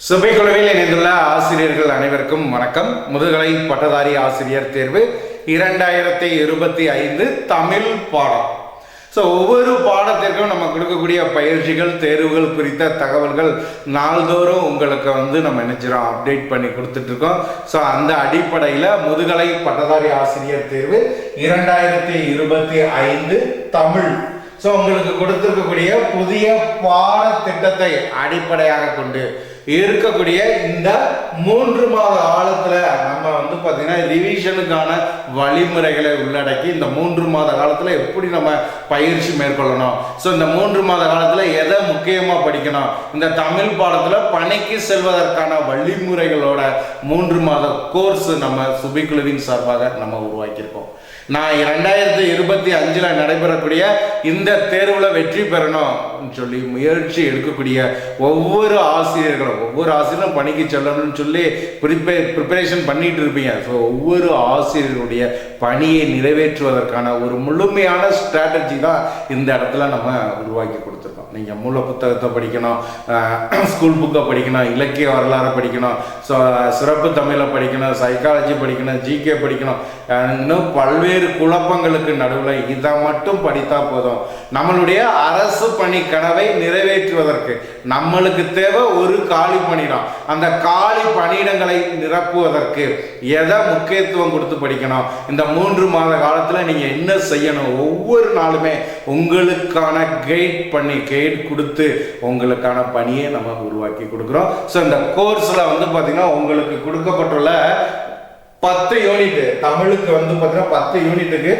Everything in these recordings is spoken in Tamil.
சுபைக்குழுவில் இணைந்துள்ள ஆசிரியர்கள் அனைவருக்கும் வணக்கம். முதுகலை பட்டதாரி ஆசிரியர் தேர்வு இரண்டாயிரத்தி இருபத்தி ஐந்து தமிழ் பாடம். ஸோ ஒவ்வொரு பாடத்திற்கும் நம்ம கொடுக்கக்கூடிய பயிற்சிகள் தேர்வுகள் குறித்த தகவல்கள் நாள்தோறும் உங்களுக்கு வந்து நம்ம நினைச்சிடும் அப்டேட் பண்ணி கொடுத்துட்ருக்கோம். ஸோ அந்த அடிப்படையில் முதுகலை பட்டதாரி ஆசிரியர் தேர்வு இரண்டாயிரத்தி இருபத்தி ஐந்து தமிழ். ஸோ உங்களுக்கு கொடுத்துருக்கக்கூடிய புதிய பாடத்திட்டத்தை அடிப்படையாக கொண்டு இருக்கக்கூடிய இந்த மூன்று மாத காலத்துல நம்ம வந்து பார்த்தீங்கன்னா ரிவிஷனுக்கான வழிமுறைகளை உள்ளடக்கி இந்த மூன்று மாத காலத்துல எப்படி நம்ம பயிற்சி மேற்கொள்ளணும். ஸோ இந்த மூன்று மாத காலத்துல எதை முக்கியமா படிக்கணும்? இந்த தமிழ் பாடத்துல பணிக்கு செல்வதற்கான வழிமுறைகளோட மூன்று மாத கோர்ஸ் நம்ம சுபிக்குழுவின் சார்பாக நம்ம உருவாக்கியிருக்கோம். நான் ரெண்டாயிரத்தி இருபத்தி அஞ்சில் நடைபெறக்கூடிய இந்த தேர்வில் வெற்றி பெறணும் சொல்லி முயற்சி எடுக்கக்கூடிய ஒவ்வொரு ஆசிரியர்களும் ஒவ்வொரு ஆசிரியரும் பணிக்கு செல்லணும்னு சொல்லி ப்ரிப்பே ப்ரிப்பரேஷன் பண்ணிட்டு இருப்பீங்க. ஸோ ஒவ்வொரு ஆசிரியருடைய பணியை நிறைவேற்றுவதற்கான ஒரு முழுமையான ஸ்ட்ராட்டஜி தான் இந்த இடத்துல நம்ம உருவாக்கி கொடுத்துருக்கோம். நீங்கள் மூல புத்தகத்தை படிக்கணும் ஸ்கூல் புக்கை படிக்கணும் இலக்கிய வரலாறு படிக்கணும் ஸோ சிறப்பு தமிழை படிக்கணும் சைக்காலஜி படிக்கணும் ஜிகே படிக்கணும் இன்னும் பல்வேறு குழப்பங்களுக்கு நடுவில் இதை மட்டும் படித்தா போதும். நம்மளுடைய அரசு பணி கனவை நிறைவேற்றுவதற்கு நம்மளுக்கு தேவை ஒரு காலி பணியிடம் அந்த காலி பணியிடங்களை நிரப்புவதற்கு எதை முக்கியத்துவம் கொடுத்து படிக்கணும்? இந்த மூன்று மாத காலத்தில் நீங்கள் என்ன செய்யணும்? ஒவ்வொரு நாளுமே உங்களுக்கான கைட் பண்ணி கைட் கொடுத்து உங்களுக்கான பணியை நம்ம உருவாக்கி கொடுக்குறோம். ஸோ இந்த கோர்ஸில் வந்து பார்த்திங்கன்னா உங்களுக்கு கொடுக்கப்பட்டுள்ள பத்து யூனிட் தமிழுக்கு வந்து பார்த்தீங்கன்னா பத்து யூனிட்டுக்கு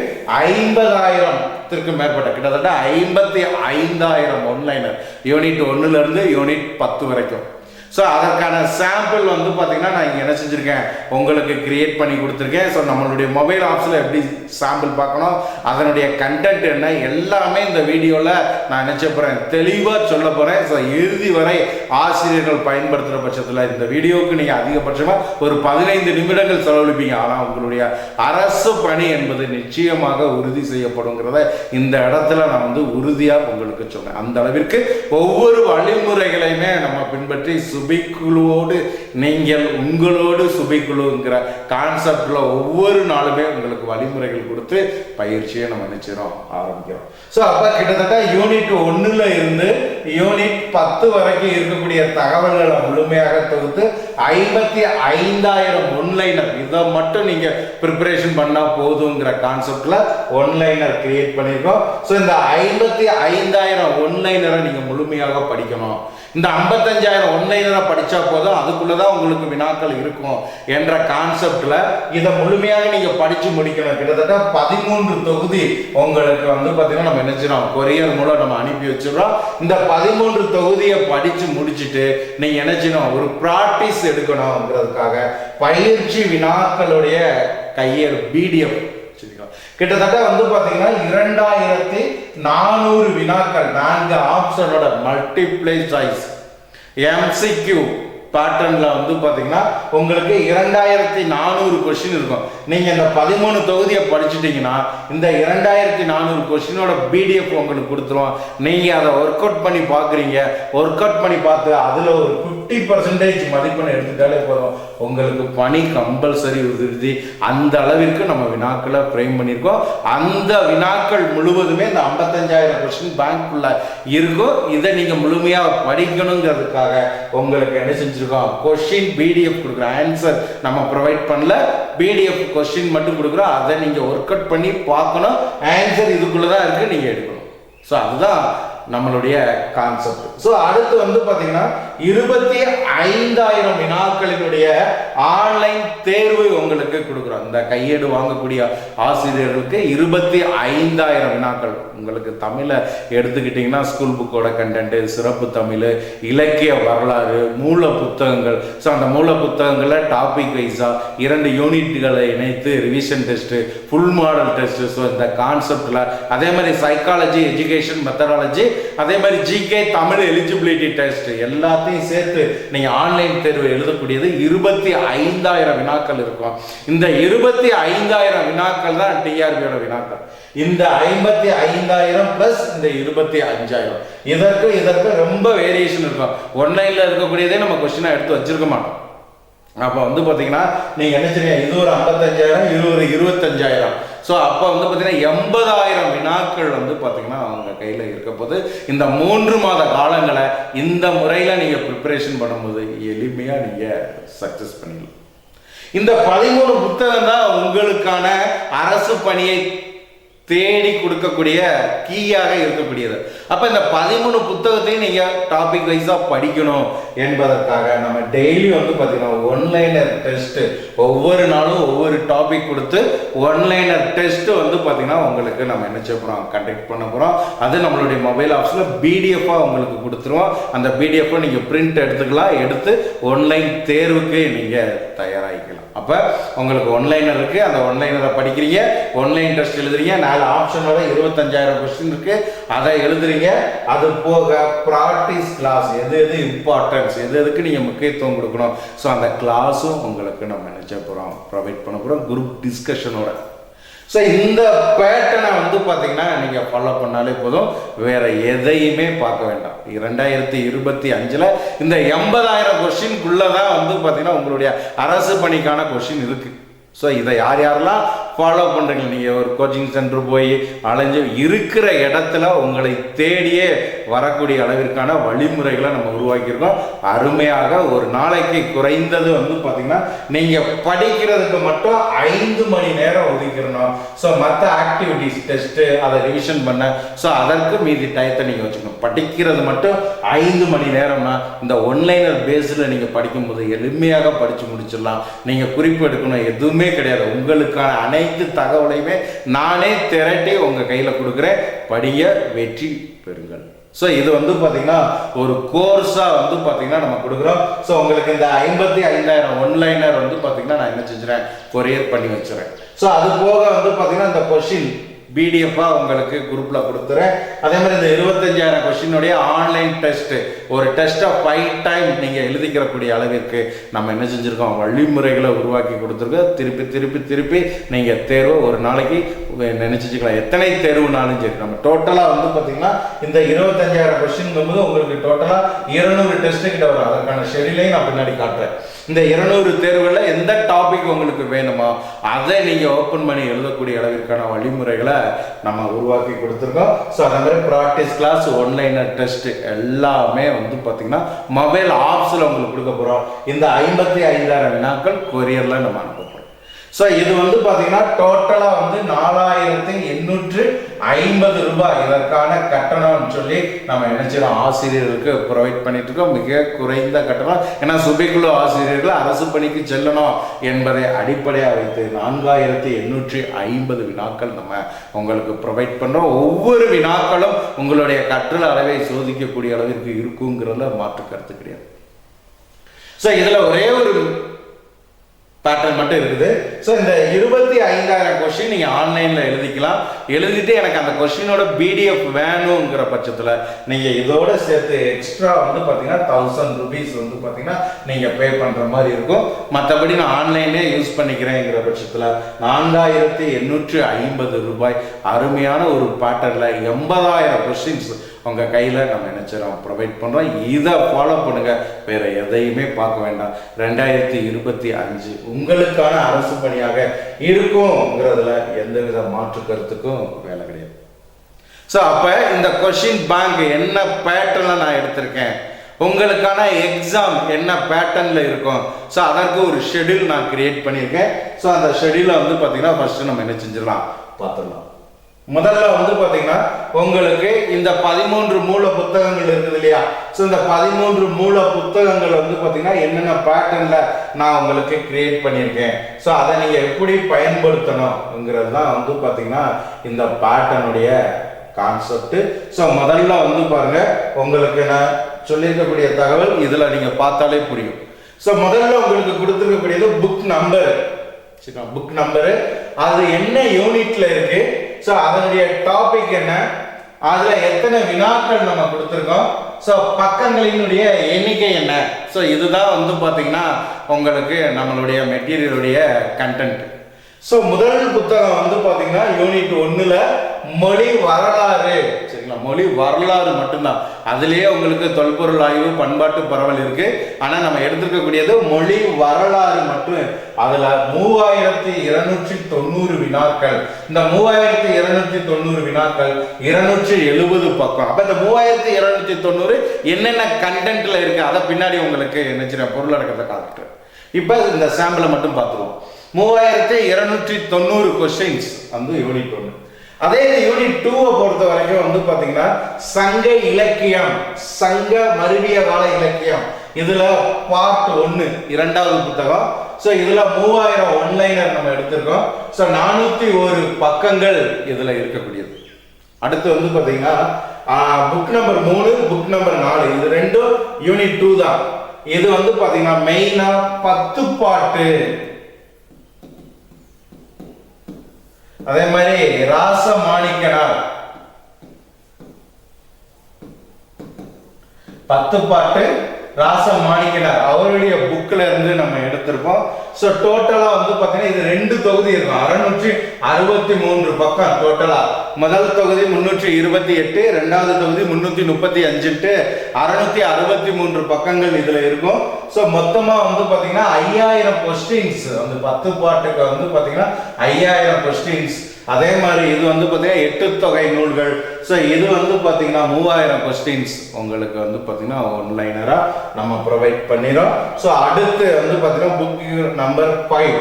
ஐம்பதாயிரத்திற்கு மேற்பட்ட கிட்டத்தட்ட ஐம்பத்தி ஐந்தாயிரம் ஒன்லைனர் யூனிட் ஒன்னுல இருந்து யூனிட் பத்து வரைக்கும். ஸோ அதற்கான சாம்பிள் வந்து பார்த்திங்கன்னா நான் இங்கே என்ன செஞ்சுருக்கேன்? உங்களுக்கு கிரியேட் பண்ணி கொடுத்துருக்கேன். ஸோ நம்மளுடைய மொபைல் ஆப்ஸில் எப்படி சாம்பிள் பார்க்கணும்? அதனுடைய கண்டென்ட் என்ன? எல்லாமே இந்த வீடியோவில் நான் நினச்ச போகிறேன் தெளிவாக சொல்ல போகிறேன் ஸோ இறுதி வரை ஆசிரியர்கள் பயன்படுத்துகிற பட்சத்தில் இந்த வீடியோவுக்கு நீங்கள் அதிகபட்சமாக ஒரு பதினைந்து நிமிடங்கள் செலவழிப்பீங்க. ஆனால் உங்களுடைய அரசு பணி என்பது நிச்சயமாக உறுதி செய்யப்படுங்கிறத இந்த இடத்துல நான் வந்து உறுதியாக உங்களுக்கு சொன்னேன் அந்த அளவிற்கு ஒவ்வொரு வழிமுறைகளையுமே நம்ம பின்பற்றி சுபிக்குழுவோடு நீங்கள் உங்களோடு சுபிக்குழுங்கிற கான்செப்டில் ஒவ்வொரு நாளுமே உங்களுக்கு வழிமுறைகள் கொடுத்து பயிற்சியை நம்ம நினைச்சிடும் ஆரம்பிக்கிறோம். ஸோ அப்போ கிட்டத்தட்ட யூனிட் ஒன்றில் இருந்து யூனிட் பத்து வரைக்கும் இருக்கக்கூடிய தகவல்களை முழுமையாக தொகுத்து ஐம்பத்தி ஐந்தாயிரம் ஒன்லைனர் இதை மட்டும் நீங்கள் ப்ரிப்பரேஷன் பண்ணால் போதுங்கிற கான்செப்டில் ஒன்லைனர் கிரியேட் பண்ணியிருக்கோம் ஸோ இந்த ஐம்பத்தி ஐந்தாயிரம் ஒன்லைனரை நீங்கள் முழுமையாக படிக்கணும். இந்த ஐம்பத்தஞ்சாயிரம் ஒன்லைனரை படித்தா போதும். அதுக்குள்ளே தான் உங்களுக்கு வினாக்கள் இருக்கும் என்ற கான்செப்டில் இதை முழுமையாக நீங்கள் படித்து முடிக்கணும். கிட்டத்தட்ட பதிமூன்று தொகுதி உங்களுக்கு வந்து பார்த்தீங்கன்னா நம்ம நினைச்சிடும் கொரியர் மூலம் நம்ம அனுப்பி வச்சிடறோம். இந்த பதிமூன்று தொகுதியை படித்து முடிச்சுட்டு நீங்கள் நினைச்சிடும் ஒரு ப்ராக்டிஸ் எடுக்கணுங்கிறதுக்காக பயிற்சி வினாக்களுடைய கையேறு பிடிஎஃப் கிட்டத்தட்ட வந்து பார்த்தீங்கன்னா இரண்டாயிரத்தி நானூறு வினாக்கள். நான்கு ஆப்ஷனோட மல்டிப்ளை சாய்ஸ் எம்சிக்யூ பேட்டர்னில் வந்து பார்த்தீங்கன்னா உங்களுக்கு இரண்டாயிரத்தி நானூறு கொஸ்டின் இருக்கும். நீங்க இந்த பதிமூணு தொகுதியை படிச்சுட்டிங்கன்னா இந்த இரண்டாயிரத்தி நானூறு கொஸ்டினோட பிடிஎஃப் உங்களுக்கு கொடுத்துருவோம் நீங்க அதை ஒர்க் அவுட் பண்ணி பாக்குறீங்க ஒர்க் அவுட் பண்ணி பார்த்து அதுல ஒரு ஃபிஃப்டி பர்சன்டேஜ் மதிப்பெண் எடுத்துட்டாலே போதும். உங்களுக்கு பணி கம்பல்சரி உறுதி. அந்த அளவிற்கு நம்ம வினாக்களை ஃப்ரேம் பண்ணியிருக்கோம். அந்த வினாக்கள் முழுவதுமே இந்த ஐம்பத்தஞ்சாயிரம் கொஸ்டின் பேங்க்குள்ள இருக்கும். இதை நீங்கள் முழுமையாக படிக்கணுங்கிறதுக்காக உங்களுக்கு என்ன செஞ்சிருக்கோம்? கொஸ்டின் பிடிஎஃப் கொடுக்குறோம் ஆன்சர் நம்ம ப்ரொவைட் பண்ணல. பிடிஎஃப் கொஸ்டின் மட்டும் கொடுக்குறோம் அதை நீங்கள் ஒர்க் அவுட் பண்ணி பார்க்கணும். ஆன்சர் இதுக்குள்ள தான் இருக்குது நீங்கள் எடுக்கணும். ஸோ அதுதான் நம்மளுடைய கான்செப்ட் ஸோ அடுத்து வந்து பார்த்தீங்கன்னா இருபத்தி ஐந்தாயிரம் வினாக்களினுடைய ஆன்லைன் தேர்வு உங்களுக்கு கொடுக்குறோம். இந்த கையேடு வாங்கக்கூடிய ஆசிரியர்களுக்கு இருபத்தி ஐந்தாயிரம் வினாக்கள். உங்களுக்கு தமிழை எடுத்துக்கிட்டிங்கன்னா ஸ்கூல் புக்கோட கண்டென்ட்டு சிறப்பு தமிழ் இலக்கிய வரலாறு மூல புத்தகங்கள். ஸோ அந்த மூல புத்தகங்களை டாபிக் வைஸாக இரண்டு யூனிட்களை இணைத்து revision test full model test so இந்த கான்செப்டில் அதே மாதிரி சைக்காலஜி எஜுகேஷன் மெத்தடாலஜி அதே மாதிரி ஜிகே தமிழ் எலிஜிபிலிட்டி டெஸ்ட் எல்லாத்தையும் சேர்த்து நீங்கள் ஆன்லைன் தேர்வு எழுதக்கூடியது இருபத்தி ஐந்தாயிரம் வினாக்கள் இருக்கும். இந்த இருபத்தி ஐந்தாயிரம் வினாக்கள் தான் டிஆர்பியோட வினாக்கள். இந்த ஐம்பத்தி ஐந்தாயிரம் பிளஸ் இந்த இருபத்தி அஞ்சாயிரம் இதற்கு இதற்கு ரொம்ப வேரியேஷன் இருக்கும். ஒன்லைனில் இருக்கக்கூடியதே நம்ம கொஸ்டினா எடுத்து வச்சிருக்க மாட்டோம். அப்போ வந்து பார்த்தீங்கன்னா நீங்கள் என்ன செய்ய இது ஒரு ஐம்பத்தஞ்சாயிரம் இது ஒரு இருபத்தஞ்சாயிரம். ஸோ அப்போ வந்து பார்த்தீங்கன்னா எண்பதாயிரம் வினாக்கள் வந்து பார்த்தீங்கன்னா அவங்க கையில் இருக்க போது இந்த மூன்று மாத காலங்களை இந்த முறையில் நீங்கள் ப்ரிப்பரேஷன் பண்ணும்போது எளிமையாக நீங்கள் சக்ஸஸ் பண்ணிடலாம். இந்த பதிமூணு புத்தகம் தான் உங்களுக்கான அரசு பணியை தேடி கொடுக்கக்கூடிய கீயாக இருக்கக்கூடியது. அப்போ இந்த பதிமூணு புத்தகத்தையும் நீங்கள் டாபிக் வைஸாக படிக்கணும் என்பதற்காக நம்ம டெய்லி வந்து பார்த்தீங்கன்னா ஒன்லைனர் டெஸ்ட்டு ஒவ்வொரு நாளும் ஒவ்வொரு டாபிக் கொடுத்து ஒன்லைனர் டெஸ்ட்டு வந்து பார்த்தீங்கன்னா உங்களுக்கு நம்ம என்ன செய்ய போகிறோம் கண்டக்ட் பண்ண போகிறோம் அது நம்மளுடைய மொபைல் ஆப்ஸில் பிடிஎஃபாக உங்களுக்கு கொடுத்துருவோம். அந்த பிடிஎஃப்பை நீங்கள் பிரிண்ட் எடுத்துக்கலாம். எடுத்து ஒன்லைன் தேர்வுக்கு நீங்கள் தயாராகிக்கலாம். அப்போ உங்களுக்கு ஒன்லைனர் இருக்குது அந்த ஒன்லைனரை படிக்கிறீங்க. ஒன்லைன் டெஸ்ட் எழுதுறீங்க. நாலு ஆப்ஷனோட இருபத்தஞ்சாயிரம் கொஸ்டின் இருக்குது அதை எழுதுறீங்க. அது போக ப்ராக்டிஸ் கிளாஸ் எது எது இம்பார்ட்டன்ஸ் எது எதுக்கு நீங்கள் முக்கியத்துவம் கொடுக்கணும்? ஸோ அந்த கிளாஸும் உங்களுக்கு நம்ம நினச்ச போகிறோம் ப்ரொவைட் பண்ண போகிறோம் குரூப் டிஸ்கஷனோட ஸோ இந்த பேட்டர்னை வந்து பார்த்தீங்கன்னா நீங்கள் ஃபாலோ பண்ணாலே போதும். வேறு எதையுமே பார்க்க வேண்டாம். ரெண்டாயிரத்தி இருபத்தி அஞ்சில் இந்த எண்பதாயிரம் கொஷின்குள்ளே தான் வந்து பார்த்தீங்கன்னா உங்களுடைய அரசு பணிக்கான கொஸ்டின் இருக்குது ஸோ இதை யார் யாரெல்லாம் ஃபாலோ பண்ணுறீங்க நீங்கள் ஒரு கோச்சிங் சென்டர் போய் அலைஞ்சு இருக்கிற இடத்துல உங்களை தேடியே வரக்கூடிய அளவிற்கான வழிமுறைகளை நம்ம உருவாக்கியிருக்கோம். அருமையாக ஒரு நாளைக்கு குறைந்தது வந்து பார்த்தீங்கன்னா நீங்கள் படிக்கிறதுக்கு மட்டும் ஐந்து மணி நேரம் ஒதுக்கிடணும். ஸோ மற்ற ஆக்டிவிட்டிஸ் டெஸ்ட்டு அதை ரிவிஷன் பண்ண. ஸோ அதற்கு மீதி டயத்தை நீங்கள் வச்சுக்கணும். படிக்கிறது மட்டும் ஐந்து மணி நேரம்னா இந்த ஒன்லைனர் பேஸில் நீங்கள் படிக்கும்போது எளிமையாக படித்து முடிச்சிடலாம். நீங்கள் குறிப்பு எடுக்கணும் எதுவுமே கிடையாது. உங்களுக்கான அனை அனைத்து தகவலையுமே நானே திரட்டி உங்கள் கையில் கொடுக்குறேன். படிய வெற்றி பெறுங்கள். ஸோ இது வந்து பார்த்தீங்கன்னா ஒரு கோர்ஸாக வந்து பார்த்தீங்கன்னா நம்ம கொடுக்குறோம். ஸோ உங்களுக்கு இந்த ஐம்பத்தி ஐந்தாயிரம் ஒன்லைனர் வந்து பார்த்தீங்கன்னா நான் என்ன செஞ்சுறேன்? கொரியர் பண்ணி வச்சுறேன். ஸோ அது போக வந்து பார்த்தீங்கன்னா இந்த கொஷின் பிடிஎஃபாக உங்களுக்கு குரூப்பில் கொடுத்துறேன். அதே மாதிரி இந்த இருபத்தஞ்சாயிரம் கொஸ்டினுடைய ஆன்லைன் டெஸ்ட்டு ஒரு டெஸ்ட்டை ஃபைவ் டைம் நீங்கள் எழுதிக்கிறக்கூடிய அளவிற்கு நம்ம என்ன செஞ்சுருக்கோம்? வழிமுறைகளை உருவாக்கி கொடுத்துருக்கோம். திருப்பி திருப்பி திருப்பி நீங்கள் தேர்வை ஒரு நாளைக்கு நினச்சிச்சுக்கலாம் எத்தனை தேர்வுனாலும் சரி நம்ம டோட்டலாக வந்து பார்த்தீங்கன்னா இந்த இருபத்தஞ்சாயிரம் கொஸ்டின் போது உங்களுக்கு டோட்டலாக இருநூறு டெஸ்ட்டு கிட்ட வரும். அதற்கான ஷெடியூலையும் நான் பின்னாடி காட்டுறேன். இந்த இருநூறு தேர்வுகளில் எந்த டாபிக் உங்களுக்கு வேணுமோ அதை நீங்கள் ஓப்பன் பண்ணி எழுதக்கூடிய அளவிற்கான வழிமுறைகளை நம்ம உருவாக்கி கொடுத்துருக்கோம். ஸோ அதே மாதிரி ப்ராக்டிஸ் கிளாஸ் ஒன்லைனர் டெஸ்ட் எல்லாமே வந்து பார்த்தீங்கன்னா மொபைல் ஆப்ஸில் உங்களுக்கு கொடுக்க போகிறோம் இந்த ஐம்பத்தி ஐந்தாயிரம் வினாக்கள் கொரியரில் நம்ம அனுப்புகிறோம் ஸோ இது வந்து பார்த்தீங்கன்னா டோட்டலாக வந்து நாலாயிரத்தி எண்ணூற்று ஐம்பது ரூபாய் இதற்கான கட்டணம்னு சொல்லி நம்ம நினைச்சிடும் ஆசிரியர்களுக்கு ப்ரொவைட் பண்ணிட்டு இருக்கோம் மிக குறைந்த கட்டணம். ஏன்னா சுபிக்குழு ஆசிரியர்கள் அரசு பணிக்கு செல்லணும் என்பதை அடிப்படையாக வைத்து நான்காயிரத்தி எண்ணூற்றி ஐம்பது வினாக்கள் நம்ம உங்களுக்கு ப்ரொவைட் பண்ணுறோம் ஒவ்வொரு வினாக்களும் உங்களுடைய கற்றல் அளவை சோதிக்கக்கூடிய அளவிற்கு இருக்குங்கிறதுல மாற்று கருத்து கிடையாது. ஸோ இதில் ஒரே ஒரு பேட்டர்ன் மட்டும் இருக்குது. ஸோ இந்த இருபத்தி ஐந்தாயிரம் கொஸ்டின் நீங்கள் ஆன்லைனில் எழுதிக்கலாம். எழுதிட்டு எனக்கு அந்த கொஸ்டினோட பிடிஎஃப் வேணுங்கிற பட்சத்தில் நீங்கள் இதோட சேர்த்து எக்ஸ்ட்ரா வந்து பார்த்தீங்கன்னா தௌசண்ட் ருபீஸ் வந்து பார்த்தீங்கன்னா நீங்கள் பே பண்ணுற மாதிரி இருக்கும். மற்றபடி நான் ஆன்லைனே யூஸ் பண்ணிக்கிறேங்கிற பட்சத்தில் நான்காயிரத்தி எண்ணூற்றி ஐம்பது ரூபாய் அருமையான ஒரு பேட்டர்னில் எண்பதாயிரம் கொஷின்ஸ் உங்கள் கையில் நம்ம நினச்சிடோம் ப்ரொவைட் பண்ணுறோம் இதை ஃபாலோ பண்ணுங்கள் வேறு எதையுமே பார்க்க வேண்டாம். ரெண்டாயிரத்தி இருபத்தி அஞ்சு உங்களுக்கான அரசு பணியாக இருக்கும்ங்கிறதுல எந்தவித மாற்று கருத்துக்கும் வேலை கிடையாது. ஸோ அப்போ இந்த கொஷின் பேங்க் என்ன பேட்டர்னில் நான் எடுத்திருக்கேன்? உங்களுக்கான எக்ஸாம் என்ன பேட்டர்னில் இருக்கும்? ஸோ அதற்கு ஒரு ஷெடியூல் நான் கிரியேட் பண்ணியிருக்கேன். ஸோ அந்த ஷெடியூலை வந்து பார்த்தீங்கன்னா ஃபஸ்ட்டு நம்ம என்ன செஞ்சிடலாம்? பார்த்துடலாம். முதல்ல வந்து பாத்தீங்கன்னா உங்களுக்கு இந்த பதிமூன்று மூல புத்தகங்கள் இருக்குது இல்லையா? ஸோ இந்த பதிமூன்று மூல புத்தகங்கள் வந்து பாத்தீங்கன்னா என்னென்ன பேட்டர்ன்ல நான் உங்களுக்கு கிரியேட் பண்ணியிருக்கேன்? ஸோ அதை நீங்க எப்படி பயன்படுத்தணுங்கிறது தான் வந்து பாத்தீங்கன்னா இந்த பேட்டர்னுடைய கான்செப்ட் ஸோ முதல்ல வந்து பாருங்க உங்களுக்கு நான் சொல்லியிருக்கக்கூடிய தகவல் இதுல நீங்க பார்த்தாலே புரியும். ஸோ முதல்ல உங்களுக்கு கொடுத்துருக்கக்கூடியது புக் நம்பர் சரிங்களா புக் நம்பரு அது என்ன யூனிட்ல இருக்கு? ஸோ அதனுடைய டாபிக் என்ன? அதில் எத்தனை வினாக்கள் நம்ம கொடுத்துருக்கோம்? ஸோ பக்கங்களினுடைய எண்ணிக்கை என்ன? ஸோ இதுதான் வந்து பார்த்தீங்கன்னா உங்களுக்கு நம்மளுடைய மெட்டீரியலுடைய கண்டென்ட் ஸோ முதல் புத்தகம் வந்து பார்த்தீங்கன்னா யூனிட் ஒன்றில் மொழி வரலாறு. சரிங்களா? மொழி வரலாறு மட்டும்தான். அதுலேயே உங்களுக்கு தொல்பொருள் ஆய்வு பண்பாட்டு பரவல் இருக்குது ஆனால் நம்ம எடுத்துருக்கக்கூடியது மொழி வரலாறு மட்டும். அதில் மூவாயிரத்தி இருநூற்றி தொண்ணூறு வினாக்கள். இந்த மூவாயிரத்தி இருநூற்றி தொண்ணூறு வினாக்கள் இருநூற்றி எழுபது பக்கம். அப்போ இந்த மூவாயிரத்தி இருநூற்றி தொண்ணூறு என்னென்ன கண்டென்ட்டில் இருக்குது அதை பின்னாடி உங்களுக்கு நினைச்சிட பொருளடக்கத்தை காட்டுறேன் இப்போ இந்த சாம்பிளை மட்டும் பார்த்துருவோம். மூவாயிரத்தி இருநூற்றி தொண்ணூறு கொஸ்டின்ஸ் வந்து யூனிட் ஒன்று அதே யூனிட் டூவை பொறுத்த வரைக்கும் வந்து பார்த்தீங்கன்னா சங்க இலக்கியம் சங்க மருவிய கால இலக்கியம். இதுல பார்ட் ஒன்று இரண்டாவது புத்தகம். ஸோ இதுல மூவாயிரம் ஒன்லைனர் நம்ம எடுத்திருக்கோம். ஸோ நானூத்தி ஒரு பக்கங்கள் இதுல இருக்கக்கூடியது. அடுத்து வந்து பார்த்தீங்கன்னா புக் நம்பர் மூணு புக் நம்பர் நாலு. இது ரெண்டும் யூனிட் டூ தான். இது வந்து பார்த்தீங்கன்னா மெயினா பத்து பாட்டு. அதே மாதிரி ராச மாணிக்கனார் பத்து பாட்டு ராச மாணிக்கனார் அவருடைய புக்கில் இருந்து நம்ம எடுத்திருப்போம் ஸோ டோட்டலாக வந்து பார்த்தீங்கன்னா இது ரெண்டு தொகுதி இருக்கும். அறுநூற்றி அறுபத்தி மூன்று பக்கம் டோட்டலா முதல் தொகுதி முன்னூற்றி இருபத்தி எட்டு ரெண்டாவது தொகுதி முன்னூற்றி முப்பத்தி அஞ்சுட்டு அறுநூத்தி அறுபத்தி மூன்று பக்கங்கள் இதில் இருக்கும். ஸோ மொத்தமாக வந்து பார்த்தீங்கன்னா ஐயாயிரம் கொஸ்டின்ஸ் வந்து பத்து பாட்டுக்கு வந்து பார்த்தீங்கன்னா ஐயாயிரம் கொஸ்டின்ஸ் அதே மாதிரி இது வந்து பார்த்தீங்கன்னா எட்டு தொகை நூல்கள். ஸோ இது வந்து பார்த்தீங்கன்னா மூவாயிரம் கொஸ்டின்ஸ் உங்களுக்கு வந்து பார்த்தீங்கன்னா ஒன்லைனராக நம்ம ப்ரொவைட் பண்ணிடும் ஸோ அடுத்து வந்து பார்த்தீங்கன்னா book number five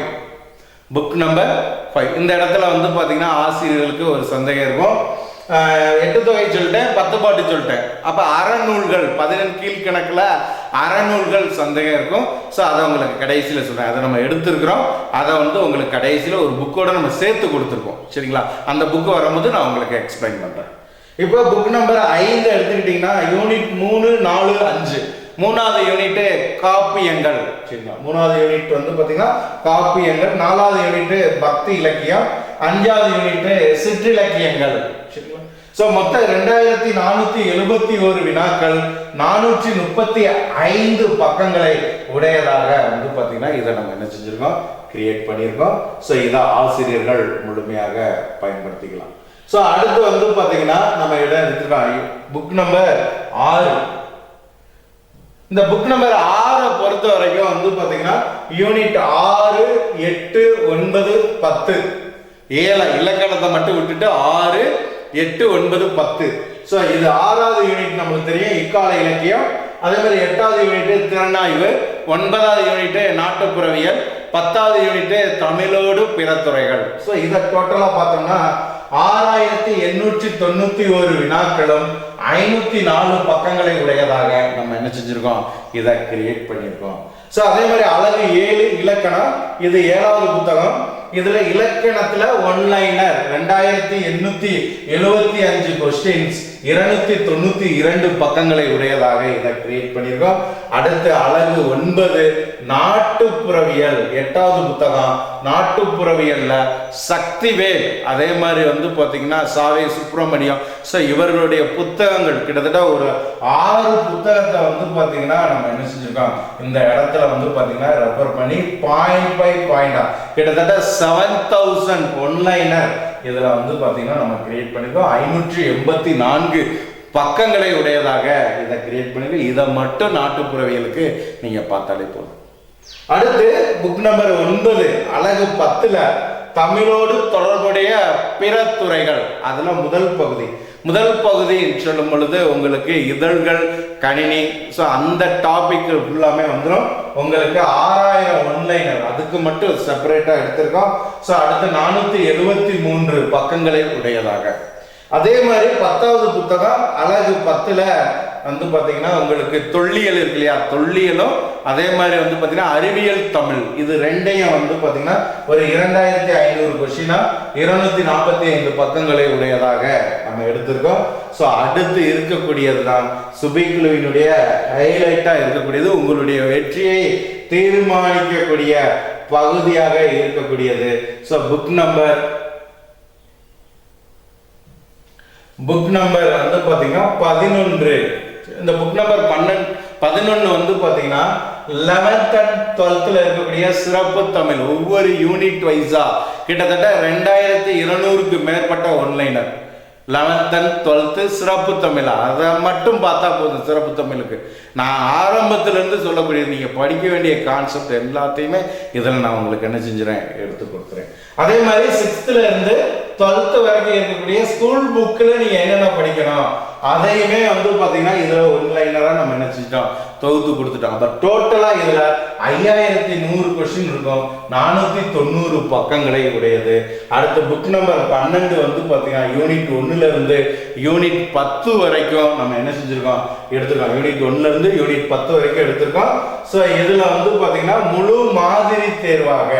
book number five இந்த இடத்துல வந்து பார்த்தீங்கன்னா ஆசிரியர்களுக்கு ஒரு சந்தேகம் இருக்கும். எட்டு தொகை சொல்லிட்டேன் பத்து பாட்டு சொல்லிட்டேன். அப்போ அறநூல்கள் பதினெண் கீழ்கணக்கில் அறநூல்கள் சந்தேகம் இருக்கும். ஸோ அதை உங்களுக்கு கடைசியில் சொல்கிறேன் அதை நம்ம எடுத்திருக்கிறோம். அதை வந்து உங்களுக்கு கடைசியில் ஒரு புக்கோட நம்ம சேர்த்து கொடுத்துருக்கோம் சரிங்களா? அந்த புக்கு வரும்போது நான் உங்களுக்கு எக்ஸ்பிளைன் பண்ணுறேன் இப்போ புக் நம்பர் ஐந்து எடுத்துக்கிட்டிங்கன்னா யூனிட் மூணு நாலு அஞ்சு. மூணாவது யூனிட்டு காப்பியங்கள் சரிங்களா? மூணாவது யூனிட் வந்து பார்த்தீங்கன்னா காப்பியங்கள் நாலாவது யூனிட்டு பக்தி இலக்கியம். அஞ்சாவது யூனிட்டு சிற்றிலக்கியங்கள். ஸோ மொத்தம் ரெண்டாயிரத்தி நானூத்தி எழுபத்தி ஒரு வினாக்கள் நானூற்றி முப்பத்தி ஐந்து பக்கங்களை உடையதாக வந்து பார்த்தீங்கன்னா இதை நம்ம என்ன செஞ்சிருக்கோம்? கிரியேட் பண்ணியிருக்கோம். ஸோ இதை ஆசிரியர்கள் முழுமையாக பயன்படுத்திக்கலாம். ஸோ அடுத்து வந்து பார்த்தீங்கன்னா நம்ம இடம் எடுத்துக்கலாம். புக் நம்பர் ஆறு. இந்த புக் நம்பர் ஆறை பொறுத்த வரைக்கும் வந்து பார்த்தீங்கன்னா யூனிட் ஆறு எட்டு ஒன்பது பத்து. ஏழை இலக்கணத்தை மட்டும் விட்டுட்டு ஆறு எட்டு ஒன்பது பத்து. ஸோ இது ஆறாவது யூனிட் நமக்கு தெரியும் இக்கால இலக்கியம். அதே மாதிரி எட்டாவது யூனிட்டு திறனாய்வு ஒன்பதாவது யூனிட்டு நாட்டுப்புறவியல் பத்தாவது யூனிட்டு தமிழோடு பிற துறைகள் ஸோ இதை டோட்டலாக பார்த்தோம்னா ஆறாயிரத்தி எண்ணூற்றி தொண்ணூத்தி ஒரு வினாக்களும் ஐநூத்தி நாலு பக்கங்களை உடையதாக நம்ம என்ன செஞ்சிருக்கோம்? இதை கிரியேட் பண்ணியிருக்கோம். ஸோ அதே மாதிரி அழகு ஏழு இலக்கணம் இது ஏழாவது புத்தகம். இதுல இலக்கணத்துல ஒன்லைனர் ரெண்டாயிரத்தி எண்ணூத்தி எழுபத்தி அஞ்சு கொஸ்டின்ஸ் இருநூத்தி தொண்ணூத்தி இரண்டு பக்கங்களை உடையதாக இதை கிரியேட் பண்ணியிருக்கோம். அடுத்து அழகு ஒன்பது நாட்டுப்புறவியல் எட்டாவது புத்தகம் நாட்டுப்புறவியல்ல சக்திவேல். அதே மாதிரி வந்து பாத்தீங்கன்னா சாவே சுப்பிரமணியம். ஸோ இவர்களுடைய புத்தகங்கள் கிட்டத்தட்ட ஒரு ஆறு புத்தகத்தை வந்து பாத்தீங்கன்னா நம்ம என்ன செஞ்சிருக்கோம்? இந்த இடத்துல வந்து பாத்தீங்கன்னா ரெஃபர் பண்ணி பாயிண்ட் பை பாயிண்டா கிட்டத்தட்ட செவன் தௌசண்ட் ஒன்லைனர் இதுல வந்து பார்த்தீங்கன்னா நம்ம கிரியேட் பண்ணிருக்கோம். ஐநூற்றி எண்பத்தி நான்கு பக்கங்களை உடையதாக இதை கிரியேட் பண்ணிருக்கோம். இதை மட்டும் நாட்டுப்புறவியலுக்கு நீங்க பார்த்தாலே போதும். அடுத்து புக் நம்பர் ஒன்பது அழகு பத்துல தமிழோடு தொடர்புடைய பிற துறைகள். அதில் முதல் பகுதி. முதல் பகுதி சொல்லும் பொழுது உங்களுக்கு இதழ்கள் கணினி ஸோ அந்த டாபிக் ஃபுல்லாமே வந்துடும் உங்களுக்கு ஆறாயிரம் ஒன்லைனர் அதுக்கு மட்டும் செப்பரேட்டாக எடுத்திருக்கோம். ஸோ அடுத்து நானூற்றி எழுபத்தி மூன்று பக்கங்களை உடையதாக. அதே மாதிரி பத்தாவது புத்தகம் அழகு பத்தில் வந்து பார்த்தீங்கன்னா உங்களுக்கு தொல்லியல் இருக்கு இல்லையா? தொல்லியலும் அதே மாதிரி வந்து பார்த்தீங்கன்னா அறிவியல் தமிழ். இது ரெண்டையும் வந்து பார்த்தீங்கன்னா ஒரு இரண்டாயிரத்தி ஐநூறு கொஷினா இருநூத்தி நாற்பத்தி ஐந்து பக்கங்களை உடையதாக நம்ம எடுத்திருக்கோம். ஸோ அடுத்து இருக்கக்கூடியது தான் சுபிக்குழுவினுடைய ஹைலைட்டாக இருக்கக்கூடியது உங்களுடைய வெற்றியை தீர்மானிக்கக்கூடிய பகுதியாக இருக்கக்கூடியது. So book number book number வந்து பார்த்தீங்கன்னா பதினொன்று. இந்த புக் நம்பர் பன்னெண்டு பதினொன்று வந்து பார்த்தீங்கன்னா லெவன்த் அண்ட் டுவெல்த்தில் இருக்கக்கூடிய சிறப்பு தமிழ். ஒவ்வொரு யூனிட் வைஸாக கிட்டத்தட்ட ரெண்டாயிரத்தி இருநூறுக்கு மேற்பட்ட ஒன்லைனர் லெவன்த் அண்ட் டுவெல்த்து சிறப்பு தமிழ்? அதை மட்டும் பார்த்தா போதும் சிறப்பு தமிழுக்கு. நான் ஆரம்பத்திலேருந்து சொல்லக்கூடிய நீங்கள் படிக்க வேண்டிய கான்செப்ட் எல்லாத்தையுமே இதில் நான் உங்களுக்கு என்ன செஞ்சுறேன் எடுத்து கொடுக்குறேன். அதே மாதிரி சிக்ஸ்த்துலேருந்து டுவெல்த் டுவெல்த்து வரைக்கும் இருக்கக்கூடிய ஸ்கூல் புக்கில் நீங்கள் என்னென்ன படிக்கணும்? அதையுமே வந்து பார்த்தீங்கன்னா இதில் ஒன்லைனராக நம்ம என்ன தொகுத்து கொடுத்துட்டோம். அப்போ டோட்டலாக இதில் ஐயாயிரத்தி நூறு கொஸ்டின் இருக்கும். நானூற்றி தொண்ணூறு பக்கங்களை உடையது. அடுத்த புக் நம்பர் பன்னெண்டு வந்து பார்த்தீங்கன்னா யூனிட் ஒன்றுலேருந்து யூனிட் பத்து வரைக்கும் நம்ம என்ன செஞ்சுருக்கோம்? எடுத்திருக்கோம். யூனிட் ஒன்றுலேருந்து யூனிட் பத்து வரைக்கும் எடுத்திருக்கோம். ஸோ இதில் வந்து பார்த்தீங்கன்னா முழு மாதிரி தேர்வாக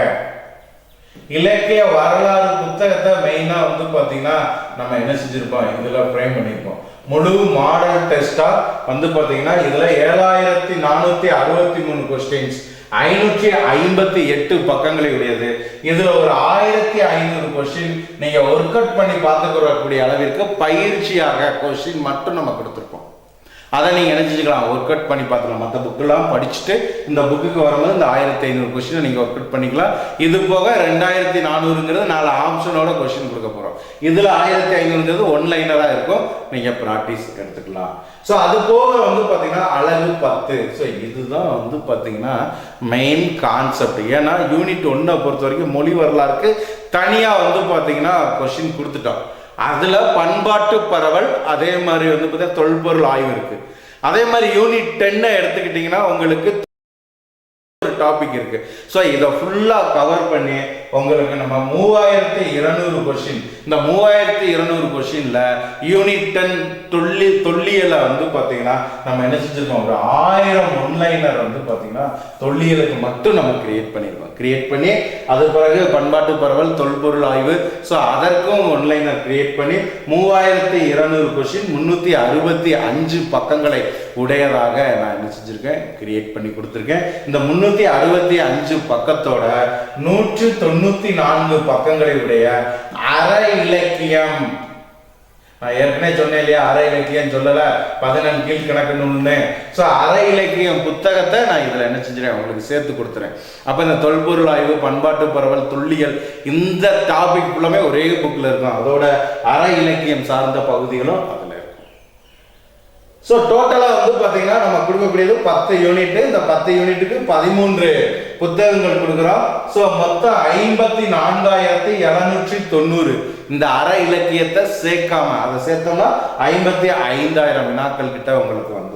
இலக்கிய வரலாறு புத்தகத்தை மெயினா வந்து பாத்தீங்கன்னா நம்ம என்ன செஞ்சிருப்போம்? இதுல ஃப்ரேம் பண்ணியிருப்போம் முழு மாடல் டெஸ்டா வந்து பாத்தீங்கன்னா இதுல ஏழாயிரத்தி நானூத்தி அறுபத்தி மூணு கொஸ்டின்ஸ் ஐநூற்றி ஐம்பத்தி எட்டு பக்கங்களை உடையது இதுல ஒரு ஆயிரத்தி ஐநூறு கொஸ்டின் நீங்க ஒர்க் அவுட் பண்ணி பார்த்துக்கிறக்கூடிய அளவிற்கு பயிற்சியாக கொஸ்டின் மட்டும் நம்ம கொடுத்துருப்போம். அதை நீங்கள் நினைச்சுக்கலாம் ஒர்க் அவுட் பண்ணி பார்த்துக்கலாம். மற்ற புக்கெல்லாம் படிச்சுட்டு இந்த புக்குக்கு வரும்போது இந்த ஆயிரத்தி ஐநூறு கொஸ்டினை நீங்கள் ஒர்க் அவுட் பண்ணிக்கலாம். இது போக ரெண்டாயிரத்தி நானூறுங்கிறது நாலு ஆப்ஷனோட கொஷின் கொடுக்க போகிறோம் இதில் ஆயிரத்தி ஐநூறுங்கிறது ஒன் லைனராக இருக்கும் நீங்கள் ப்ராக்டிஸ் எடுத்துக்கலாம். ஸோ அது போக வந்து பார்த்தீங்கன்னா அழகு பத்து. ஸோ இதுதான் வந்து பார்த்தீங்கன்னா மெயின் கான்செப்ட் ஏன்னா யூனிட் ஒன்றை பொறுத்த வரைக்கும் மொழி வரலாறுக்கு தனியாக வந்து பார்த்தீங்கன்னா கொஷின் கொடுத்துட்டோம். அதில் பண்பாட்டு பரவல் அதே மாதிரி வந்து பார்த்தீங்கன்னா தொல்பொருள் ஆய்வு இருக்கு. அதே மாதிரி யூனிட் டென்னை எடுத்துக்கிட்டிங்கன்னா உங்களுக்கு ஒரு டாபிக் இருக்கு. ஸோ இதை ஃபுல்லாக கவர் பண்ணி உங்களுக்கு நம்ம மூவாயிரத்தி இருநூறு கொஷின் இந்த மூவாயிரத்தி இருநூறு கொஷினில் யூனிட் டென் தொல்லி தொல்லியலை வந்து பார்த்தீங்கன்னா நம்ம என்ன செஞ்சுருக்கோம் ஒரு ஆயிரம் ஒன்லைனர் வந்து பார்த்தீங்கன்னா தொல்லியலுக்கு மட்டும் நம்ம கிரியேட் பண்ணியிருக்கோம் கிரியேட் பண்ணி அது பிறகு பண்பாட்டு பரவல் தொல்பொருள் ஆய்வு. ஸோ அதற்கும் ஒன்லைனர் கிரியேட் பண்ணி மூவாயிரத்தி இருநூறு கொஷின் முந்நூற்றி அறுபத்தி அஞ்சு பக்கங்களை உடையதாக நான் என்ன செஞ்சுருக்கேன்? கிரியேட் பண்ணி கொடுத்துருக்கேன். இந்த முந்நூற்றி அறுபத்தி அஞ்சு பக்கத்தோட நூற்று தொண்ணூற்றி நான்கு பக்கங்களை உடைய அற இலக்கியம் நான் ஏற்கனவே சொன்னேன் இல்லையா அரை இலக்கியம் சொல்லலை பதினெண் கீழ் நூல்னு ஸோ அரை இலக்கியம் புத்தகத்தை நான் இதில் என்ன செஞ்சுறேன் உங்களுக்கு சேர்த்து கொடுத்துறேன். அப்போ இந்த தொல்பொருள் ஆய்வு பண்பாட்டு பரவல் தொல்லியல் இந்த டாபிக் ஃபுல்லாமே ஒரே புக்கில் இருக்கும். அதோட அரை இலக்கியம் சார்ந்த பகுதிகளும் அதில் இருக்கும். ஸோ டோட்டலாக வந்து பார்த்தீங்கன்னா நம்ம கொடுக்கக்கூடியது பத்து யூனிட்டு இந்த பத்து யூனிட்டுக்கு பதிமூன்று புத்தகங்கள் கொடுக்குறோம் ஸோ மொத்தம் ஐம்பத்தி நான்காயிரத்தி எழுநூற்றி தொண்ணூறு. இந்த அற இலக்கியத்தை சேர்க்காம அதை சேர்த்தோம்னா ஐம்பத்தி ஐந்தாயிரம் வினாக்கள் கிட்ட உங்களுக்கு வந்து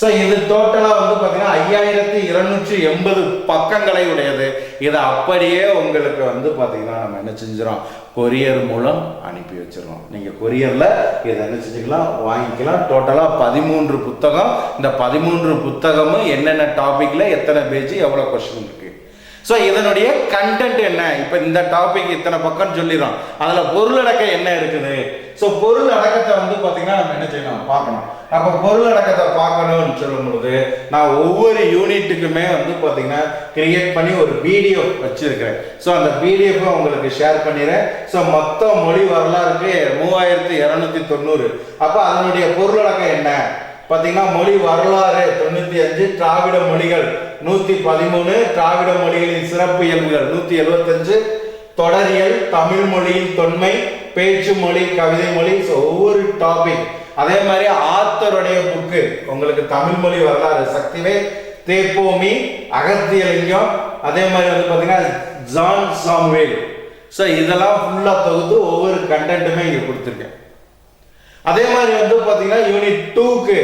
ஸோ இது டோட்டலாக வந்து பார்த்தீங்கன்னா ஐயாயிரத்தி இருநூற்றி எண்பது பக்கங்களை உடையது. இதை அப்படியே உங்களுக்கு வந்து பார்த்தீங்கன்னா நம்ம என்ன செஞ்சிடும் கொரியர் மூலம் அனுப்பி வச்சிடறோம். நீங்கள் கொரியரில் இதை என்ன செஞ்சுக்கலாம் வாங்கிக்கலாம். டோட்டலாக பதிமூன்று புத்தகம். இந்த பதிமூன்று புத்தகமும் என்னென்ன டாப்பிக்கில் எத்தனை பேஜ் எவ்வளோ கொஸ்டின் இருக்குது ஸோ இதனுடைய கண்டென்ட் என்ன? இப்போ இந்த டாபிக் இத்தனை பக்கம் சொல்லிடுறோம். அதில் பொருளடக்கம் என்ன இருக்குது? ஸோ பொருள் அடக்கத்தை வந்து பார்த்தீங்கன்னா நம்ம என்ன செய்யணும் பார்க்கணும். அப்போ பொருள் அடக்கத்தை பார்க்கணும்னு சொல்லும் பொழுது நான் ஒவ்வொரு யூனிட்டுக்குமே வந்து பார்த்தீங்கன்னா கிரியேட் பண்ணி ஒரு பிடிஎஃப் வச்சுருக்கிறேன். ஸோ அந்த பிடிஎஃப்பை உங்களுக்கு ஷேர் பண்ணிடுறேன். ஸோ மொத்த மொழி வரலாறுக்கு மூவாயிரத்தி இரநூத்தி தொண்ணூறு. அப்போ அதனுடைய பொருளடக்கம் என்ன? பார்த்தீங்கன்னா மொழி வரலாறு தொண்ணூற்றி அஞ்சு திராவிட மொழிகள் நூற்றி பதிமூணு திராவிட மொழிகளின் சிறப்பு இயல்புகள் நூற்றி எழுபத்தஞ்சு தொடரியல் தமிழ் மொழியின் தொன்மை பேச்சு மொழி கவிதை மொழி ஸோ ஒவ்வொரு டாபிக் அதே மாதிரி ஆத்தருடைய புக்கு உங்களுக்கு தமிழ் மொழி வரலாறு சக்திவே தேப்போமி அகத்தியலிங்கம் அதே மாதிரி வந்து பார்த்தீங்கன்னா ஜான் சாம்வேல். ஸோ இதெல்லாம் ஃபுல்லாக தொகுத்து ஒவ்வொரு கண்டென்ட்டுமே இங்கே கொடுத்துருக்கேன். அதே மாதிரி வந்து பார்த்தீங்கன்னா யூனிட் டூக்கு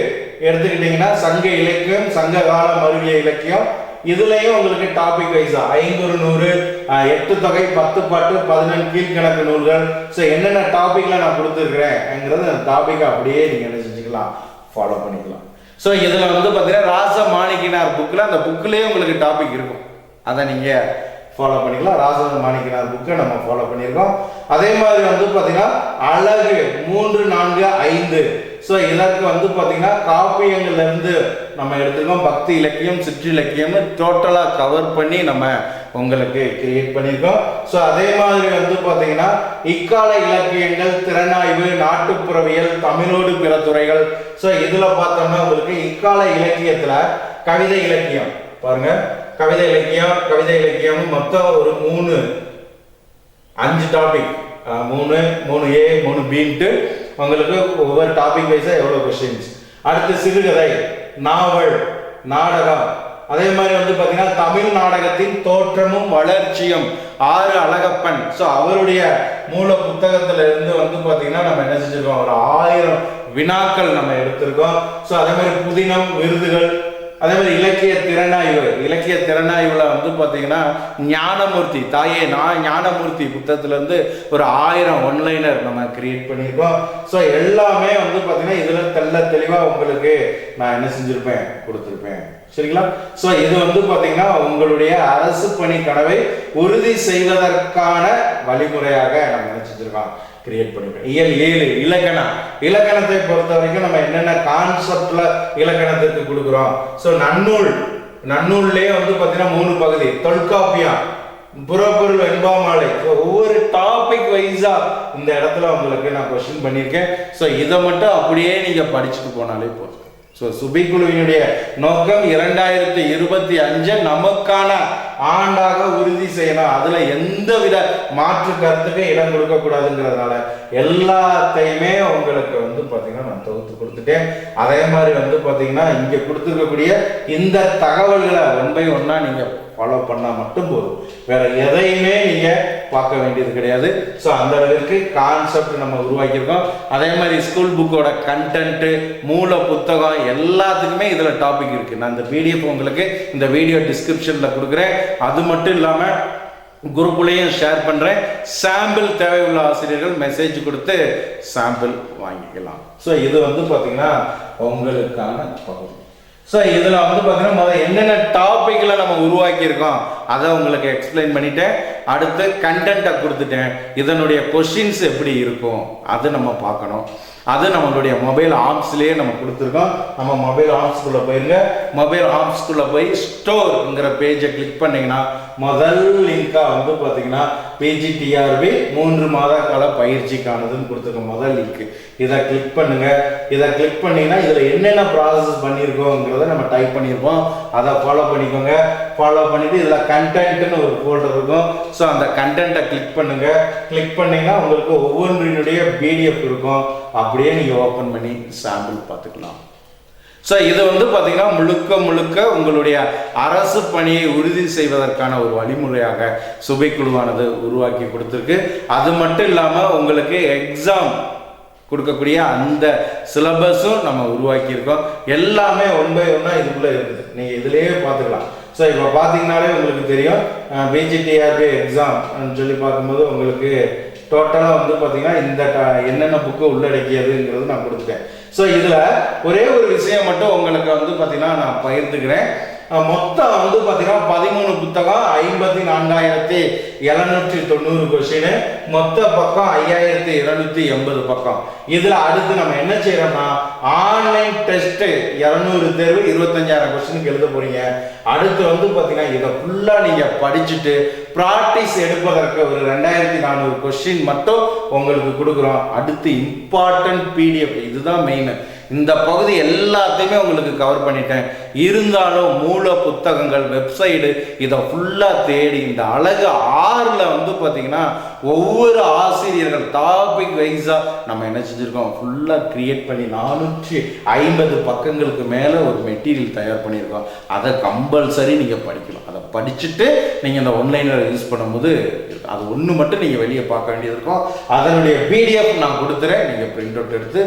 எடுத்துக்கிட்டிங்கன்னா சங்க இலக்கியம் சங்க கால மருவிய இலக்கியம் இதுலயும் உங்களுக்கு டாபிக் வைஸா ஐநூறு நூறு எட்டு தொகை பத்து பாட்டு பதினெண்டு கீழ்கணக்கு நூல்கள். ஸோ என்னென்ன டாபிக்ல நான் கொடுத்துருக்குறேங்கிறது அந்த டாபிக் அப்படியே நீங்க என்ன செஞ்சுக்கலாம் ஃபாலோ பண்ணிக்கலாம். ஸோ இதில் வந்து பார்த்தீங்கன்னா ராச மாணிக்கினார் புக்கில் அந்த புக்கிலேயே உங்களுக்கு டாபிக் இருக்கும். அதை நீங்கள் ஃபாலோ பண்ணிக்கலாம். ராச மாணிக்கினார் புக்கை நம்ம ஃபாலோ பண்ணியிருக்கோம். அதே மாதிரி வந்து பார்த்தீங்கன்னா அழகு மூன்று நான்கு ஐந்து. ஸோ இதற்கு வந்து பார்த்தீங்கன்னா காப்பியங்கள்லேருந்து நம்ம எடுத்துருக்கோம் பக்தி இலக்கியம் சிற்றிலக்கியம்னு டோட்டலாக கவர் பண்ணி நம்ம உங்களுக்கு கிரியேட் பண்ணியிருக்கோம். ஸோ அதே மாதிரி வந்து பார்த்தீங்கன்னா இக்கால இலக்கியங்கள் திறனாய்வு நாட்டுப்புறவியல் தமிழோடு பிற துறைகள். ஸோ இதில் பார்த்தோம்னா உங்களுக்கு இக்கால இலக்கியத்தில் கவிதை இலக்கியம் பாருங்க. கவிதை இலக்கியம் கவிதை இலக்கியம் மொத்தம் ஒரு மூணு அஞ்சு டாபிக் மூணு மூணு ஏ மூணு பின்ட்டு உங்களுக்கு ஒவ்வொரு டாபிக் வைஸாக எவ்வளோ கொஸ்டின்ஸ் அடுத்து சிறுகதை நாவல் நாடகம். அதே மாதிரி வந்து பார்த்தீங்கன்னா தமிழ் நாடகத்தின் தோற்றமும் வளர்ச்சியும். ஆறு அழகப்பன். ஸோ அவருடைய மூல புத்தகத்துல இருந்து வந்து பார்த்தீங்கன்னா நம்ம என்ன செஞ்சிருக்கோம்? ஒரு ஆயிரம் வினாக்கள் நம்ம எடுத்திருக்கோம். ஸோ அதே மாதிரி புதினம் விருதுகள் அதே மாதிரி இலக்கிய திறனாய்வு இலக்கிய திறனாய்வில் வந்து பார்த்தீங்கன்னா ஞானமூர்த்தி தாயே நான் ஞானமூர்த்தி புத்தகத்துலேருந்து ஒரு ஆயிரம் ஒன்லைனர் நம்ம கிரியேட் பண்ணியிருக்கோம் ஸோ எல்லாமே வந்து பார்த்தீங்கன்னா இதில் தெல்ல தெளிவாக உங்களுக்கு நான் என்ன செஞ்சுருப்பேன் கொடுத்துருப்பேன். சரிங்களா? ஸோ இது வந்து பார்த்தீங்கன்னா உங்களுடைய அரசு பணி கனவை உறுதி செய்வதற்கான வழிமுறையாக நம்ம என்ன செஞ்சுருக்கோம் கிரியேட் பண்ணிருக்கோம். இயல் ஏழு இலக்கணம். இலக்கணத்தை பொறுத்த வரைக்கும் நம்ம என்னென்ன கான்செப்டில் இலக்கணத்திற்கு கொடுக்குறோம்? ஸோ நன்னூல். நன்னூல்லே வந்து பார்த்தீங்கன்னா மூணு பகுதி. தொல்காப்பியம் புறப்பொருள் வெண்பாமாலை. ஸோ ஒவ்வொரு டாபிக் வைஸா இந்த இடத்துல உங்களுக்கு நான் கொஸ்டின் பண்ணியிருக்கேன். ஸோ இதை மட்டும் அப்படியே நீங்கள் படிச்சுட்டு போனாலே போதும். ஸோ சுபிக்குழுவினுடைய நோக்கம் இரண்டாயிரத்தி இருபத்தி அஞ்சு நமக்கான ஆண்டாக உறுதி செய்யணும். அதில் எந்த வித மாற்று கருத்துக்கும் இடம் கொடுக்கக்கூடாதுங்கிறதுனால எல்லாத்தையுமே உங்களுக்கு வந்து பார்த்தீங்கன்னா நான் தொகுத்து கொடுத்துட்டேன். அதே மாதிரி வந்து பார்த்தீங்கன்னா இங்கே கொடுத்துருக்கக்கூடிய இந்த தகவல்களை ஒன் பை நீங்கள் ஃபாலோ பண்ணால் மட்டும் போதும். வேற எதையுமே நீங்க பார்க்க வேண்டியது கிடையாது. ஸோ அந்த அளவிற்கு கான்செப்ட் நம்ம உருவாக்கியிருக்கோம். அதே மாதிரி ஸ்கூல் புக்கோட கண்டென்ட்டு மூல புத்தகம் எல்லாத்துக்குமே இதில் டாபிக் இருக்கு. நான் இந்த பிடிஎஃப் உங்களுக்கு இந்த வீடியோ டிஸ்கிரிப்ஷனில் கொடுக்குறேன். அது மட்டும் இல்லாமல் குரூப்லேயும் ஷேர் பண்ணுறேன் சாம்பிள் தேவையுள்ள ஆசிரியர்கள் மெசேஜ் கொடுத்து சாம்பிள் வாங்கிக்கலாம். ஸோ இது வந்து பார்த்தீங்கன்னா உங்களுக்கான பகுதி. ஸோ இதில் வந்து பார்த்தீங்கன்னா முதல்ல என்னென்ன டாப்பிக்கில் நம்ம உருவாக்கியிருக்கோம் அதை உங்களுக்கு எக்ஸ்பிளைன் பண்ணிட்டேன். அடுத்து கண்டென்ட்டை கொடுத்துட்டேன். இதனுடைய கொஷின்ஸ் எப்படி இருக்கும் அது நம்ம பார்க்கணும். அது நம்மளுடைய மொபைல் ஆப்ஸ்லேயே நம்ம கொடுத்துருக்கோம். நம்ம மொபைல் ஆப்ஸ்குள்ளே போயிருங்க. மொபைல் ஆப்ஸ்குள்ளே போய் ஸ்டோர்ங்கிற பேஜை கிளிக் பண்ணிங்கன்னா முதல் லிங்காக வந்து பார்த்தீங்கன்னா பிஜிடிஆர்பி மூன்று மாத கால பயிற்சிக்கானதுன்னு கொடுத்துருக்கோம் முதல் லிங்க் இதை கிளிக் பண்ணுங்க. இதை கிளிக் பண்ணீங்கன்னா இதில் என்னென்ன ப்ராசஸ் பண்ணியிருக்கோங்கிறத நம்ம டைப் பண்ணியிருப்போம் அதை ஃபாலோ பண்ணிக்கோங்க. ஃபாலோ பண்ணிவிட்டு இதில் கண்டென்ட்னு ஒரு ஃபோல்டர் இருக்கும். ஸோ அந்த கண்டென்ட்டை கிளிக் பண்ணுங்க. கிளிக் பண்ணிங்கன்னா உங்களுக்கு ஒவ்வொன்றினுடைய பிடிஎஃப் இருக்கும். அப்படியே நீங்கள் ஓப்பன் பண்ணி சாம்பிள் பார்த்துக்கலாம். ஸோ இது வந்து பார்த்தீங்கன்னா முழுக்க முழுக்க உங்களுடைய அரசு பணியை உறுதி செய்வதற்கான ஒரு வழிமுறையாக சுபைக்குழுவானது உருவாக்கி கொடுத்துருக்கு. அது மட்டும் இல்லாமல் உங்களுக்கு எக்ஸாம் கொடுக்கக்கூடிய அந்த சிலபஸும் நம்ம உருவாக்கியிருக்கோம். எல்லாமே ஒன் பை ஒன்னாக இதுக்குள்ளே இருக்குது. நீங்கள் இதுலேயே பார்த்துக்கலாம். ஸோ இப்போ பார்த்தீங்கனாலே உங்களுக்கு தெரியும். பிஜிடிஆர்பி எக்ஸாம் சொல்லி பார்க்கும்போது உங்களுக்கு டோட்டலாக வந்து பார்த்தீங்கன்னா இந்த என்னென்ன புக்கு உள்ளடக்கியதுங்கிறது நான் கொடுத்துட்டேன். ஸோ இதில் ஒரே ஒரு விஷயம் மட்டும் உங்களுக்கு வந்து பார்த்தீங்கன்னா நான் பகிர்ந்துக்கிறேன். மொத்தம் வந்து பார்த்தீங்கன்னா பதிமூணு புத்தகம் ஐம்பத்தி நான்காயிரத்தி எழுநூற்றி தொண்ணூறு கொஷின் மொத்த பக்கம் ஐயாயிரத்தி இருநூத்தி எண்பது பக்கம். இதில் அடுத்து நம்ம என்ன செய்யறோம்னா ஆன்லைன் டெஸ்ட் இரநூறு தேர்வு இருபத்தஞ்சாயிரம் கொஸ்டினுக்கு எழுத போறீங்க. அடுத்து வந்து பார்த்தீங்கன்னா இதை ஃபுல்லாக நீங்கள் படிச்சுட்டு ப்ராக்டிஸ் எடுப்பதற்கு ஒரு ரெண்டாயிரத்தி நானூறு கொஸ்டின் மட்டும் உங்களுக்கு கொடுக்குறோம். அடுத்து இம்பார்ட்டன்ட் பிடிஎஃப் இதுதான் மெயின் இந்த பகுதி எல்லாத்தையுமே உங்களுக்கு கவர் பண்ணிட்டேன். இருந்தாலும் மூல புத்தகங்கள் வெப்சைடு இதை ஃபுல்லாக தேடி இந்த அழகு ஆறில் வந்து பார்த்தீங்கன்னா ஒவ்வொரு ஆசிரியர்கள் டாபிக் வைஸாக நம்ம என்ன செஞ்சுருக்கோம்? ஃபுல்லாக கிரியேட் பண்ணி நானூற்றி ஐம்பது பக்கங்களுக்கு மேலே ஒரு மெட்டீரியல் தயார் பண்ணியிருக்கோம். அதை கம்பல்சரி நீங்கள் படிக்கணும். அதை படிச்சுட்டு நீங்கள் இந்த ஒன்லைனில் யூஸ் பண்ணும்போது அது ஒன்று மட்டும் நீங்கள் வெளியே பார்க்க வேண்டியது இருக்கும். அதனுடைய பிடிஎஃப் நான் கொடுத்துறேன். நீங்கள் பிரிண்ட் அவுட் எடுத்து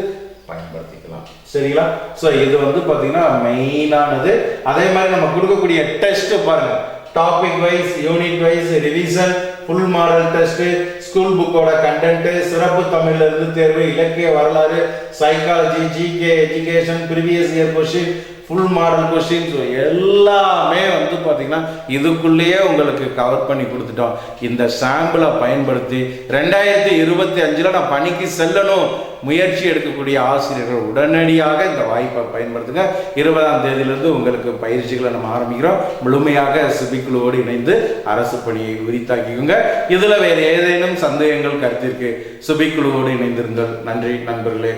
பயன்படுத்திக்கலாம் சரிங்களா? ஸோ இது வந்து பார்த்தீங்கன்னா மெயினானது அதே மாதிரி நம்ம கொடுக்கக்கூடிய டெஸ்ட் பாருங்க. Topic wise unit wise revision full model test school புக்கோட கண்டென்ட் சிறப்பு தமிழ்ல இருந்து தேர்வு இலக்கிய வரலாறு psychology GK education previous year question full model questions எல்லாமே வந்து பார்த்திங்கன்னா இதுக்குள்ளேயே உங்களுக்கு கவர் பண்ணி கொடுத்துட்டோம். இந்த சாம்பிளை பயன்படுத்தி ரெண்டாயிரத்தி இருபத்தி அஞ்சில் நான் பணிக்கு செல்லணும். முயற்சி எடுக்கக்கூடிய ஆசிரியர்கள் உடனடியாக இந்த வாய்ப்பை பயன்படுத்துங்க. இருபதாம் தேதியிலிருந்து உங்களுக்கு பயிற்சிகளை நம்ம ஆரம்பிக்கிறோம். முழுமையாக சிபிக்குழுவோடு இணைந்து அரசு பணியை உரித்தாக்கிக்கோங்க. இதில் வேறு ஏதேனும் சந்தேகங்கள் கருத்திற்கு சிபிக்குழுவோடு இணைந்திருங்கள். நன்றி நண்பர்களே.